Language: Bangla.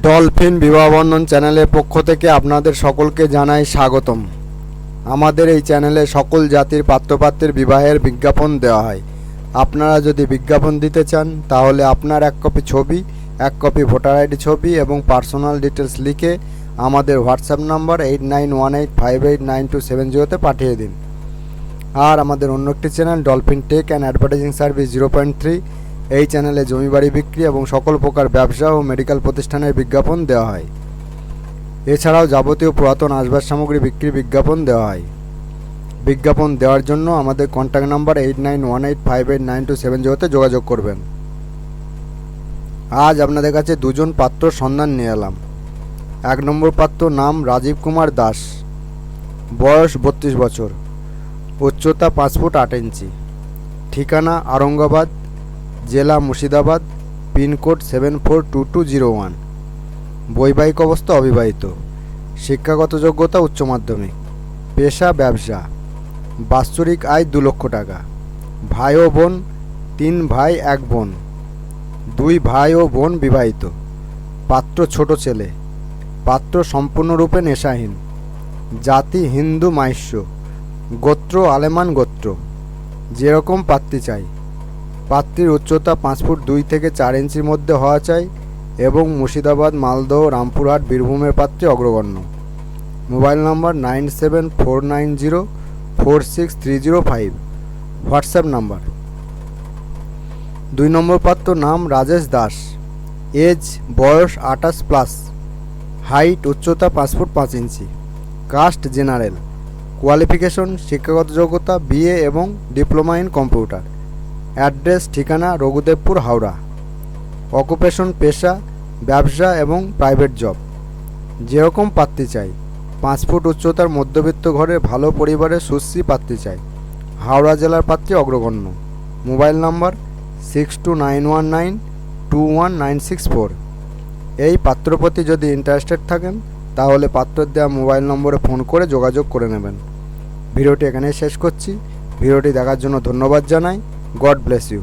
ডলফিন বিবাহবন্ধন চ্যানেলের পক্ষ থেকে আপনাদের সকলকে জানাই স্বাগতম। আমাদের এই চ্যানেলে সকল জাতির পাত্রপাত্রের বিবাহের বিজ্ঞাপন দেওয়া হয়। আপনারা যদি বিজ্ঞাপন দিতে চান, তাহলে আপনার এক কপি ছবি, এক কপি ভোটার আইডি ছবি এবং পার্সোনাল ডিটেলস লিখে আমাদের WhatsApp number eight nine one eight five eight nine two seven জিরোতে পাঠিয়ে দিন। আর আমাদের অন্য একটি channel Dolphin tech and advertising service zero point three এই চ্যানেলে জমি বাড়ি বিক্রি এবং সকল প্রকার ব্যবসা ও মেডিকেল প্রতিষ্ঠানের বিজ্ঞাপন দেওয়া হয়। এছাড়াও যাবতীয় পুরাতন আসবাস সামগ্রী বিক্রির বিজ্ঞাপন দেওয়া হয়। বিজ্ঞাপন দেওয়ার জন্য আমাদের contact number eight nine one eight five eight nine two seven জিরোতে যোগাযোগ করবেন। আজ আপনাদের কাছে দুজন পাত্র সন্ধান নিয়ে এলাম। এক নম্বর পাত্র নাম রাজীব কুমার দাস। বয়স বত্রিশ বছর। উচ্চতা পাঁচ ফুট আট ইঞ্চি। ঠিকানা আরঙ্গাবাদ জেলা Murshidabad, pin code seven four two two zero one. বৈবাহিক অবস্থা অবিবাহিত। শিক্ষাগত যোগ্যতা উচ্চ মাধ্যমিক। পেশা ব্যবসা। বাৎসরিক আয় দু লক্ষ টাকা। ভাই ও বোন, তিন ভাই, এক বোন। দুই ভাই ও বোন বিবাহিত। পাত্র ছোট ছেলে। পাত্র সম্পূর্ণরূপে নেশাহীন। জাতি হিন্দু মাইশ্য গোত্র আলেমান গোত্র। যেরকম পাত্রী চাই। পাত্রীর উচ্চতা পাঁচ ফুট দুই থেকে চার ইঞ্চির মধ্যে হওয়া চাই এবং মুর্শিদাবাদ, মালদহ, রামপুরহাট, বীরভূমের পাত্রী অগ্রগণ্য। Mobile number nine seven four nine zero four six three zero five. WhatsApp number. দুই নম্বর পাত্র নাম রাজেশ দাস। এজ, বয়স আঠাশ প্লাস। হাইট, উচ্চতা পাঁচ ফুট পাঁচ ইঞ্চি। Caste, general. কোয়ালিফিকেশন, শিক্ষাগত যোগ্যতা, বিএ এবং ডিপ্লোমা ইন কম্পিউটার। অ্যাড্রেস, ঠিকানা, রঘুদেবপুর, হাওড়া। অকুপেশন পেশা, ব্যবসা এবং প্রাইভেট জব যেরকম পাত্রী চাই। পাঁচ ফুট উচ্চতার মধ্যবিত্ত ঘরের ভালো পরিবারের সুশ্রী পাত্রী চাই। হাওড়া জেলার পাত্রী অগ্রগণ্য। Mobile number six two nine one nine two one nine six four এই পাত্রপতি যদি ইন্টারেস্টেড থাকেন, তাহলে পাত্রের দেওয়া মোবাইল নম্বরে ফোন করে যোগাযোগ করে নেবেন। ভিডিওটি এখানেই শেষ করছি। ভিডিওটি দেখার জন্য ধন্যবাদ জানাই। God bless you